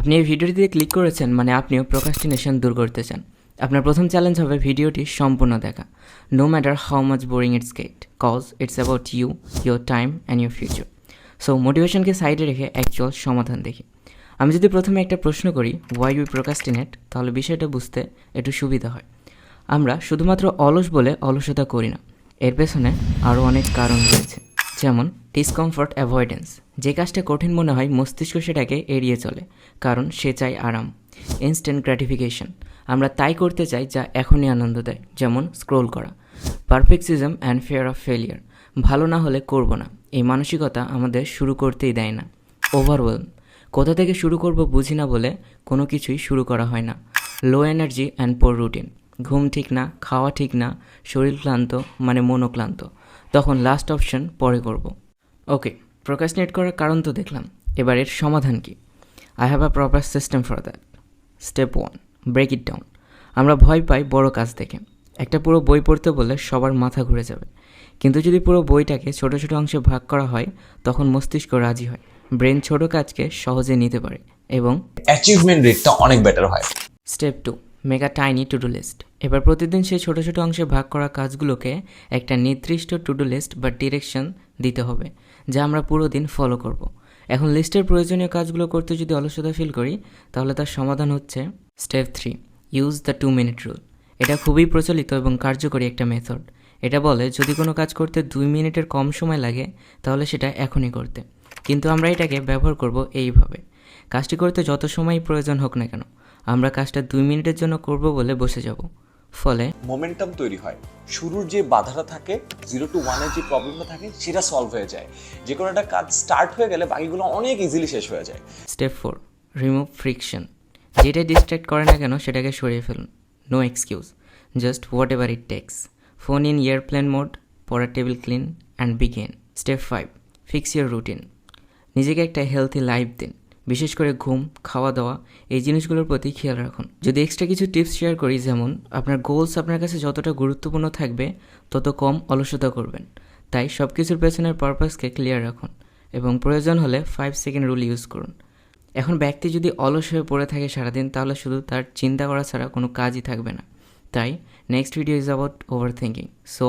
আপনি এই ভিডিওটিতে ক্লিক করেছেন মানে আপনিও প্রোকাস্টিনেশন দূর করতে চান আপনার প্রথম চ্যালেঞ্জ হবে ভিডিওটি সম্পূর্ণ দেখা। No matter how much boring it's get cause it's about you your time and your future so মোটিভেশনকে সাইডে রেখে অ্যাকচুয়াল সমাধান দেখি। আমি যদি প্রথমে একটা প্রশ্ন করি ওয়াই উই প্রোকাস্টিনেট তাহলে বিষয়টা বুঝতে একটু সুবিধা হয়। আমরা শুধুমাত্র অলস বলে অলসতা করি না। এর পেছনে আরও অনেক কারণ রয়েছে। যেমন ডিসকমফর্ট অ্যাভয়েডেন্স যে কাজটা কঠিন মনে হয় মস্তিষ্ক সেটাকে এড়িয়ে চলে, কারণ সে চায় আরাম ইনস্ট্যান্ট গ্র্যাটিফিকেশন আমরা তাই করতে চাই যা এখনই আনন্দ দেয়, যেমন স্ক্রোল করা perfectionism and fear of failure ভালো না হলে করব না, এই মানসিকতা আমাদের শুরু করতেই দেয় না ওভারওয়েলম কোথা থেকে শুরু করব বুঝি না বলে কোনো কিছুই শুরু করা হয় না low energy and poor routine ঘুম ঠিক না, খাওয়া ঠিক না, শরীর ক্লান্ত মানে মনও ক্লান্ত তখন লাস্ট অপশন পরে করব। ওকে প্রোকাসনেট করার কারণ তো দেখলাম। এবার এর সমাধান কি? I have a proper system for that step one break it down আমরা ভয় পাই বড় কাজ দেখে। একটা পুরো বই পড়তে বললে সবার মাথা ঘুরে যাবে। কিন্তু যদি পুরো বইটাকে ছোট ছোট অংশে ভাগ করা হয় তখন মস্তিষ্ক রাজি হয়। ব্রেন ছোট কাজকে সহজে নিতে পারে এবং অ্যাচিভমেন্ট রেটটা অনেক বেটার হয়। Step two make a tiny to do list এবার প্রতিদিন সেই ছোটো ছোটো অংশে ভাগ করা কাজগুলোকে একটা নির্দিষ্ট টু ডু লিস্ট বা ডিরেকশন দিতে হবে, যা আমরা পুরো দিন ফলো করব। এখন লিস্টের প্রয়োজনীয় কাজগুলো করতে যদি অলসতা ফিল করি, তাহলে তার সমাধান হচ্ছে step three use the two minute rule এটা খুবই প্রচলিত এবং কার্যকরী একটা মেথড এটা বলে, যদি কোনো কাজ করতে দুই মিনিটের কম সময় লাগে, তাহলে সেটা এখনই করতে। কিন্তু আমরা এটাকে ব্যবহার করব এইভাবে। কাজটি করতে যত সময় প্রয়োজন হোক না কেন, আমরা কাজটা দুই মিনিটের জন্য করব বলে বসে যাব। ফলে মোমেন্টাম তৈরি হয়। শুরুর যে বাধাটা থাকে জিরো টু ওয়ানের যে প্রবলেমটা থাকে সেটা সলভ হয়ে যায়। যে কোনো একটা কাজ স্টার্ট হয়ে গেলে বাকিগুলো অনেক ইজিলি শেষ হয়ে যায়। স্টেপ ফোর রিমুভ ফ্রিকশন যেটা ডিস্ট্র্যাক্ট করে না কেন সেটাকে সরিয়ে ফেলুন। No excuse just whatever it takes phone in airplane mode পড়ার table clean and begin step five fix your routine নিজেকে একটা হেলথি লাইফ দিন। বিশেষ করে ঘুম খাওয়া দাওয়া এই জিনিসগুলোর প্রতি খেয়াল রাখুন। যদি এক্সট্রা কিছু টিপস শেয়ার করি, যেমন আপনার গোলস আপনার কাছে যতটা গুরুত্বপূর্ণ থাকবে, তত কম অলসতা করবেন। তাই সব কিছুর পেছনের পারপাসকে ক্লিয়ার রাখুন এবং প্রয়োজন হলে ফাইভ সেকেন্ড রুল ইউজ করুন। এখন ব্যক্তি যদি অলস হয়ে পড়ে থাকে সারাদিন, তাহলে শুধু তার চিন্তা করা ছাড়া কোনো কাজই থাকবে না। তাই next video is about overthinking so